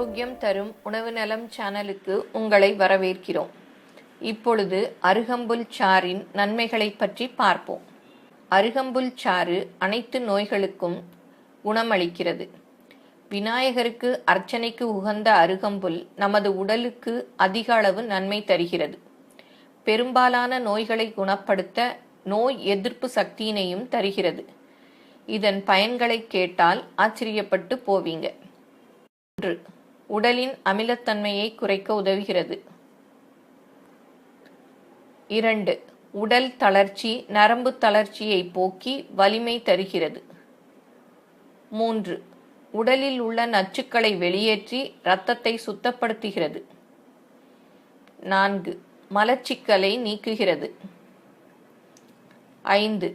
ஆரோக்கியம் தரும் உணவு நலம் சேனலுக்கு உங்களை வரவேற்கிறோம். இப்பொழுது அருகம்புல் சாறின் நன்மைகளை பற்றி பார்ப்போம். அருகம்புல் சாறு அனைத்து நோய்களுக்கும் குணமளிக்கிறது. விநாயகருக்கு அர்ச்சனைக்கு உகந்த அருகம்புல் நமது உடலுக்கு அதிக அளவு நன்மை தருகிறது. பெரும்பாலான நோய்களை குணப்படுத்த நோய் எதிர்ப்பு சக்தியினையும் தருகிறது. இதன் பயன்களை கேட்டால் ஆச்சரியப்பட்டு போவீங்க. ஒன்று உடலின் அமிலத்தன்மையை குறைக்க உதவுகிறது. இரண்டு உடல் தளர்ச்சி நரம்பு தளர்ச்சியை போக்கி வலிமை தருகிறது. மூன்று உடலில் உள்ள நச்சுக்களை வெளியேற்றி இரத்தத்தை சுத்தப்படுத்துகிறது. நான்கு மலச்சிக்கலை நீக்குகிறது. ஐந்து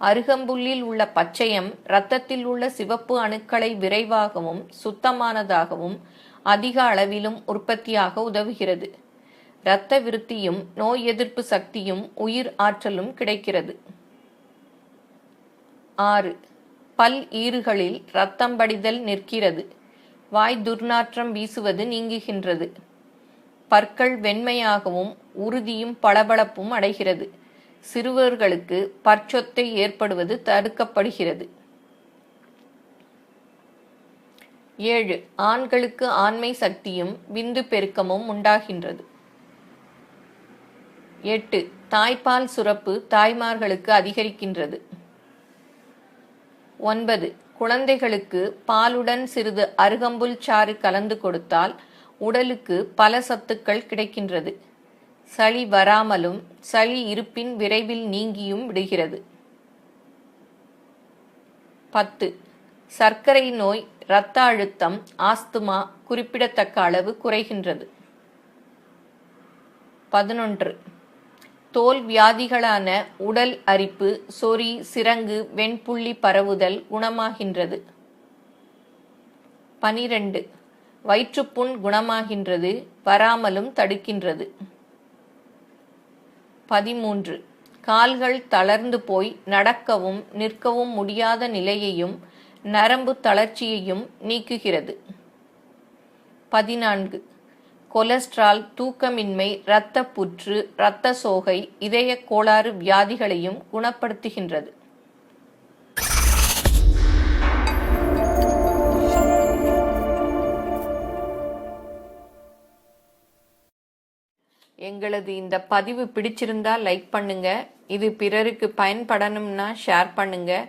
அருகம்புல்லில் உள்ள பச்சையம் இரத்தத்தில் உள்ள சிவப்பு அணுக்களை விரைவாகவும் சுத்தமானதாகவும் அதிக அளவிலும் உற்பத்தியாக உதவுகிறது. இரத்த விருத்தியும் நோய் எதிர்ப்பு சக்தியும் உயிர் ஆற்றலும் கிடைக்கிறது. ஆறு. பல் ஈறுகளில் இரத்தம் படிதல் நிற்கிறது. வாய் துர்நாற்றம் வீசுவது நீங்குகின்றது. பற்கள் வெண்மையாகவும் உறுதியும் பளபளப்பும் அடைகிறது. சிறுவர்களுக்கு பற்சொத்தை ஏற்படுவது தடுக்கப்படுகிறது. ஏழு ஆண்களுக்கு ஆண்மை சக்தியும் விந்து பெருக்கமும் உண்டாகின்றது. எட்டு தாய்ப்பால் சுரப்பு தாய்மார்களுக்கு அதிகரிக்கின்றது. ஒன்பது குழந்தைகளுக்கு பாலுடன் சிறிது அருகம்புல் சாறு கலந்து கொடுத்தால் உடலுக்கு பல சத்துக்கள் கிடைக்கின்றது. சளி வராமலும் சளி இருப்பின் விரைவில் நீங்கியும் விடுகிறது. பத்து சர்க்கரை நோய் இரத்த அழுத்தம் ஆஸ்துமா குறிப்பிடத்தக்க அளவு குறைகின்றது. பதினொன்று. தோல் வியாதிகளான உடல் அரிப்பு சொறி சிரங்கு வெண்புள்ளி பரவுதல் குணமாகின்றது. பனிரெண்டு. வயிற்றுப்புண் குணமாகின்றது வராமலும் தடுக்கின்றது. பதிமூன்று. கால்கள் தளர்ந்து போய் நடக்கவும் நிற்கவும் முடியாத நிலையையும் நரம்பு தளர்ச்சியையும் நீக்குகிறது. பதினான்கு. கொலஸ்ட்ரால் தூக்கமின்மை இரத்த புற்று இரத்த சோகை இதய கோளாறு வியாதிகளையும் குணப்படுத்துகின்றது. எங்களது இந்த பதிவு பிடிச்சிருந்தா லைக் பண்ணுங்க. இது பிறருக்கு பயன்படணும்னா ஷேர் பண்ணுங்கள்